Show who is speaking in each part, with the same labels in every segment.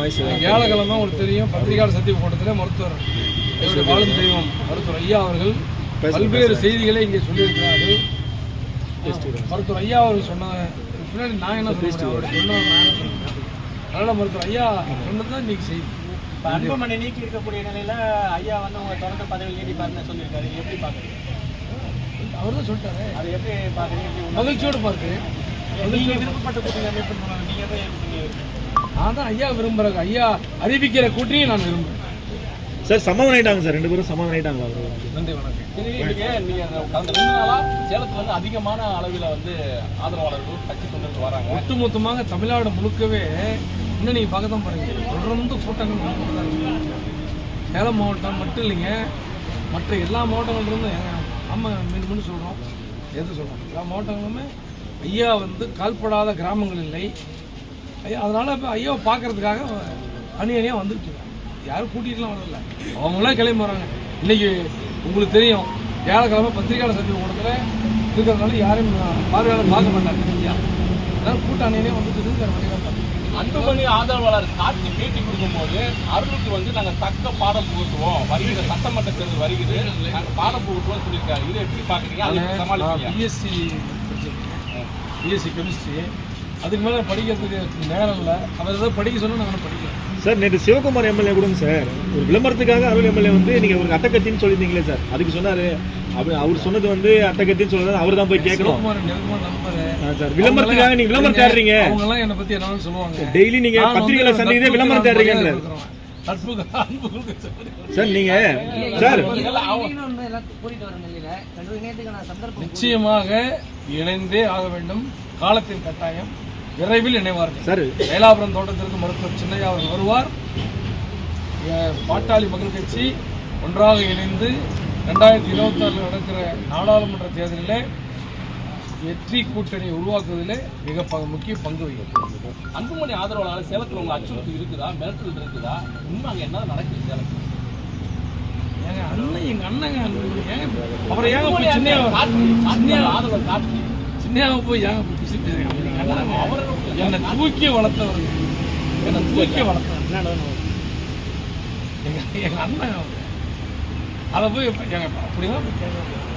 Speaker 1: வியாழக்கிழமை உங்களுக்கு தெரியும் பத்திரிகையாளர் சத்திய கூட்டத்தில் மருத்துவர் என்னுடைய வாழும் தெய்வம் மருத்துவர் ஐயா அவர்கள் பல்வேறு செய்திகளை இங்கே சொல்லியிருக்கிறார்கள். மருத்துவர் ஐயா அவர்கள் சொன்ன பின்னாடி நான் என்ன சொல்றேன் அவர் சொன்னதை நான் என்ன சொல்றேன் அதனால மருத்துவர் ஐயா சொன்னது தான் இன்னைக்கு செய்தி.
Speaker 2: இப்ப அன்புமணி நீக்கி இருக்கக்கூடிய நிலையில ஐயா வந்து உங்க தொடர்ந்து பதவி நீடிப்பாருன்னு சொல்லியிருக்காரு. எப்படி பாக்குறீங்க
Speaker 1: அவர் தான் சொல்லிட்டாரு.
Speaker 2: அதை எப்படி உணர்றீங்க?
Speaker 1: மகிழ்ச்சியோடு பார்க்கிறேன். நான் தான் ஐயா விரும்புகிறேன் ஐயா அறிவிக்கிற கூட்டணியை நான் விரும்புகிறேன்
Speaker 3: சார் சமாதானம் ஆயிட்டாங்க சார். ரெண்டு பேரும் சமாதானம் ஆயிட்டாங்களா அவரு
Speaker 1: நன்றி வணக்கம்.
Speaker 4: சரி, இன்னைக்கு நீங்க அந்த கடந்த ரெண்டு நாளா சேலத்துல வந்து அதிகமான அளவில் வந்து ஆதரவாளர்கள் கட்சி தொண்டர்கள் வராங்க?
Speaker 1: ஒட்டுமொத்தமாக தமிழ்நாடு முழுக்கவே இன்னும் நீங்கள் பார்க்க தான் பாருங்க தொடர்ந்து கூட்டங்கள். சேலம் மாவட்டம் மட்டும் இல்லைங்க மற்ற எல்லா மாவட்டங்கள்லேருந்து ஆமாம் மீண்டும் மீண்டும் சொல்கிறோம் எது சொல்கிறோம் எல்லா மாவட்டங்களுமே ஐயா வந்து கால்படாத கிராமங்கள் இல்லை. அதனால் இப்போ ஐயாவை பார்க்கறதுக்காக அணி அணியாக வந்துட்டு யாரும் கூட்டிகிட்டுலாம் வரதில்ல அவங்களாம் கிளம்பி வராங்க. இன்னைக்கு உங்களுக்கு தெரியும் வியாழக்கிழமை பத்திரிகையாளர் சந்திப்பு கூட்டத்தில் இருக்கிறதுனால யாரையும் பார்வையாளர் பார்க்க மாட்டாங்க. ஐயா அதனால் கூட்ட அணியிலே வந்துட்டு இருக்கு வேறு வழி தான்
Speaker 4: அன்புமணி ஆதரவாளர் காட்சி பேட்டி கொடுக்கும்போது அருளுக்கு வந்து நாங்க தக்க பாடம் புகுத்துவோம் வருகிற சட்டமன்ற தேர்தல் வருகிறது. நாங்க பாடம் புகுத்துவோம் சொல்லியிருக்காரு. இதை எப்படி சமாளிப்பீங்க?
Speaker 1: பிஎஸ்சி பிஎஸ்சி கெமிஸ்ட்ரி அதுக்கு மேலே படிக்கிறதுக்கு நேரம் இல்லை. அவர் ஏதாவது படிக்க சொன்னால் நான் படிக்கிறேன்.
Speaker 3: சார் நேற்று சிவகுமார் எம்எல்ஏ கொடுங்க சார். ஒரு விளம்பரத்துக்காக அருள் எம்எல்ஏ வந்து நீங்க ஒரு அட்டக்கத்தின்னு சொல்லியிருந்தீங்களே சார். அதுக்கு சொன்னாரு. அப்படி அவர் சொன்னது வந்து அட்டக்கத்தின்னு சொல்றது அவர் தான் போய் கேட்கணும். சார் விளம்பரத்துக்காக நீங்க விளம்பரம் தேடுறீங்க.
Speaker 1: அவங்கெல்லாம் என்னை பற்றி என்ன சொல்லுவாங்க.
Speaker 3: டெய்லி நீங்க
Speaker 1: நான் வந்து
Speaker 3: பத்திரிகையில சந்திக்கிறதே விளம்பரம்
Speaker 1: கொடுக்க
Speaker 3: சார் நீங்க சார்.
Speaker 1: நிச்சயமாக இணைந்தே ஆக வேண்டும். காலத்தின் கட்டாயம் விரைவில் இணைவார்கள்.
Speaker 3: சார்.
Speaker 1: மயிலாபுரம் தோட்டத்திற்கு மருத்துவர் சின்னையா அவர்கள் வருவார். பாட்டாளி மக்கள் கட்சி ஒன்றாக இணைந்து ரெண்டாயிரத்தி இருபத்தாறில் நடக்கிற நாடாளுமன்ற தேர்தலில் வெற்றி கூட்டணி உருவாக்குவதில் மிக முக்கிய பங்கு வகிக்கும்
Speaker 4: அன்புமணி ஆதரவாளர் சேலத்துல உங்க அச்சுறுத்தல் இருக்குதா? மிரட்டல் இருக்குதா? உண்மை அங்க என்ன நடக்குது சேலத்துல
Speaker 1: ஏங்க அண்ணன் எங்க அண்ணங்க அப்புறம் ஏங்க போய்
Speaker 4: காட்சி, ஆதரவு காட்சி
Speaker 1: சின்னையாவை போய் ஏங்க போய் பிடிச்சி பேசுறீங்க? அப்படி எங்க அண்ணன் என்னை தூக்கி வளர்த்தவர். என்னை தூக்கி வளர்த்தவர். எங்க எங்க அண்ணன் அவரு. அதை போய் எங்க அப்படிதான் போய் கேட்க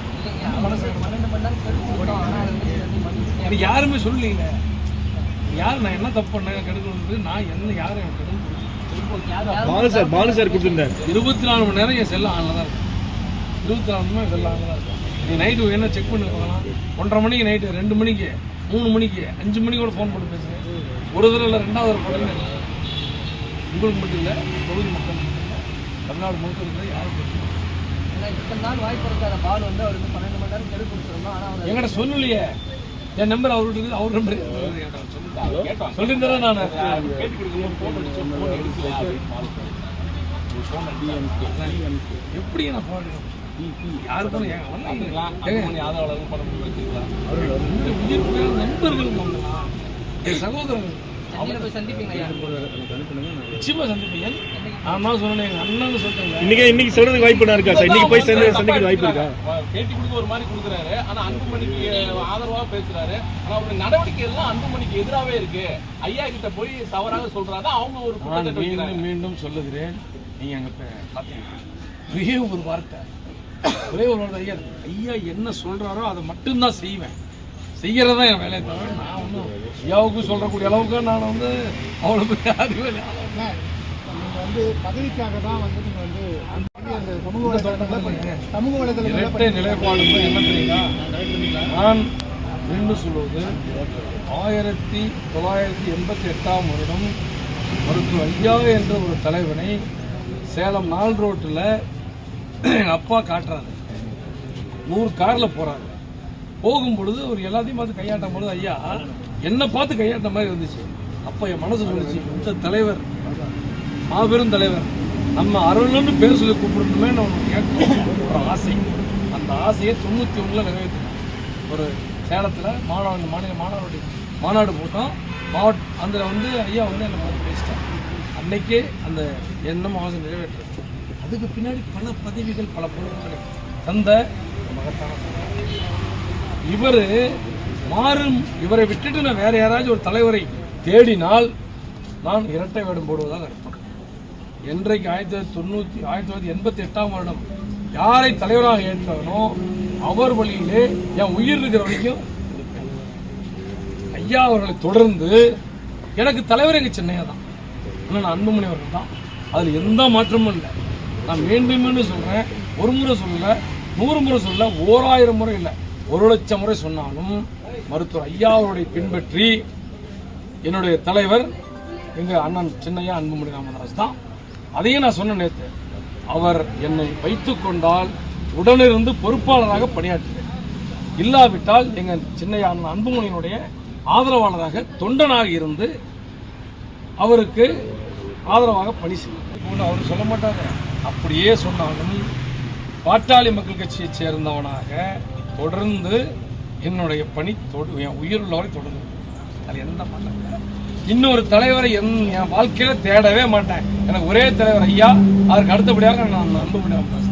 Speaker 1: எனக்கு யாருமே சொல்லலைங்க. யார் நான் என்ன தப்பு பண்ணேன் கெடுக்கணுன்றது நான் என்ன யாரும் எனக்கு கெடுக்கணும்
Speaker 3: பாலு சார் பாலு சார் கொடுத்துருந்தார்
Speaker 1: இருபத்தி நாலு மணி நேரம் என் செல்ல ஆனில் தான் இருக்கும் இருபத்தி நாலு மணி நேரம் செல்ல ஆனில் தான் இருக்கும் நீ நைட்டு என்ன செக் பண்ணி பார்க்கலாம் ஒன்றரை மணிக்கு நைட்டு ரெண்டு மணிக்கு மூணு மணிக்கு அஞ்சு மணிக்கு கூட ஃபோன் பண்ணி பேசுகிறேன் ஒரு தடவை இல்லை ரெண்டாவது படம் உங்களுக்கு மட்டும் இல்லை தொகுதி மக்கள் தமிழ்நாடு முழுக்க இருக்கிற யாரும்.
Speaker 2: இத்தனை நாள் வாய்ப்பு இருக்காத பால் வந்து அவர் வந்து பன்னெண்டு மணி நேரம் கெடு கொடுத்துருந்தோம் ஆனா அவர்
Speaker 1: என்கிட்ட சொல்லலையே. என் நம்பர் அவர்கிட்ட இருக்குது அவர் நம்பர் சொல்லியிருந்தேன் நான்? எப்படி நான் போடுறேன் யாருக்கும் போய் நண்பர்கள். என் சகோதரர்கள்
Speaker 2: சென்னையில போய் சந்திப்பீங்க ஐயா
Speaker 1: நிச்சயமா சந்திப்பீங்க நான் சொன்னேன் எங்க அண்ணன் சொல்லிட்டேங்க.
Speaker 3: இன்னைக்கு இன்னைக்கு சொல்றதுக்கு வாய்ப்பு இருக்கா சார்? இன்னைக்கு போய் சேர்ந்து சந்திக்க வாய்ப்பு இருக்கா?
Speaker 4: பேட்டி கொடுக்க ஒரு மாதிரி கொடுக்குறாரு. ஆனா அன்புமணிக்கு ஆதரவா பேசுறாரு. ஆனா அவருடைய நடவடிக்கை எல்லாம் அன்புமணிக்கு எதிராவே இருக்கு. ஐயா கிட்ட போய் தவறாக சொல்றாரு. அவங்க ஒரு
Speaker 1: மீண்டும் மீண்டும் சொல்லுகிறேன். நீங்க அங்க பாத்தீங்கன்னா ஒரே ஒரு வார்த்தை. ஒரே ஒரு வார்த்தை ஐயா. ஐயா என்ன சொல்றாரோ அதை மட்டும்தான் செய்வேன். செய்யறதா என் வேலையை தவிர நான் ஒன்றும் ஐயாவுக்கு சொல்றக்கூடிய அளவுக்கு நான் வந்து அவ்வளோ பெரிய அறிவு
Speaker 5: வந்து பதவிக்காக தான் வந்து நீங்க வந்து அந்த சமூக
Speaker 1: தோட்டத்துல
Speaker 5: சமூக வலைதளங்கள்ல
Speaker 1: இரட்டை நிலைப்பாடு என்ன தெரியுங்களா நான் மீண்டும் சொல்வது ஆயிரத்தி தொள்ளாயிரத்தி எண்பத்தி எட்டாம் வருடம் மருத்துவர் ஐயா என்ற ஒரு தலைவனை சேலம் நாள் ரோட்டில் எங்கள் அப்பா காட்டுறாரு. நூறு காரில் போகிறாரு போகும் பொழுது அவர் எல்லாத்தையும் பார்த்து கையாட்டும் பொழுது ஐயா என்னை பார்த்து கையாட்ட மாதிரி இருந்துச்சு. அப்போ என் மனசு சொல்லிச்சு இந்த தலைவர் மாபெரும் தலைவர் நம்ம அருள்னு பேர் சொல்லி கூப்பிடணுமே ஒரு ஆசை. அந்த ஆசையை தொண்ணூற்றி ஒன்றில் நிறைவேற்றினேன். ஒரு சேலத்தில் மாணவன் மாநில மாணவருடைய மாநாடு போட்டோம். மாவட்ட அதில் வந்து ஐயா வந்து என்னை பார்த்து பேசிட்டேன் அன்னைக்கே அந்த எண்ணம் ஆசை நிறைவேற்றுறது அதுக்கு பின்னாடி பல பதவிகள் பல பொருட்களை தந்த மகத்தான இவர் மாறும் இவரை விட்டுட்டு நான் வேற யாராச்சும் ஒரு தலைவரை தேடினால் நான் இரட்டை வேடம் போடுவதாக இருப்பேன் என்றைக்கு ஆயிரத்தி தொள்ளாயிரத்தி தொண்ணூற்றி ஆயிரத்தி தொள்ளாயிரத்தி எண்பத்தி எட்டாம் வருடம் யாரை தலைவராக ஏற்றானோ அவர் வழியிலே என் உயிர் இருக்கிற வரைக்கும் ஐயா அவர்களை தொடர்ந்து எனக்கு தலைவர் எங்கள் சென்னையா தான். ஆனால் அன்புமணி அவர்கள் தான். அதில் எந்த மாற்றமும் இல்லை. நான் மீண்டும் மீண்டும் சொல்கிறேன் ஒரு முறை சொல்லலை நூறு முறை சொல்ல ஓராயிரம் முறை இல்லை. ஒரு லட்சம் முறை சொன்னாலும் மருத்துவர் ஐயா அவருடைய பின்பற்றி என்னுடைய தலைவர் எங்கள் அண்ணன் சின்னையா அன்புமணி ராமதாஸ் தான். அதையும் நான் சொன்ன நேற்று அவர் என்னை வைத்துக்கொண்டால் உடனிருந்து பொறுப்பாளராக பணியாற்றுவேன். இல்லாவிட்டால் எங்கள் சின்னையா அண்ணன் அன்புமணியினுடைய ஆதரவாளராக தொண்டனாக இருந்து அவருக்கு ஆதரவாக பணி செய்யும் அவர் சொல்ல மாட்டாங்க அப்படியே சொன்னாலும் பாட்டாளி மக்கள் கட்சியைச் சேர்ந்தவனாக தொடர்ந்து என்னுடைய பணி தொடு- என் உயிருள்ளவரை தொடர்ந்து அது எந்த மாற்றம் இன்னொரு தலைவரை என் என் வாழ்க்கையில தேடவே மாட்டேன். எனக்கு ஒரே தலைவர் ஐயா. அதற்கு அடுத்தபடியாக நான் நம்ப முடியாமல்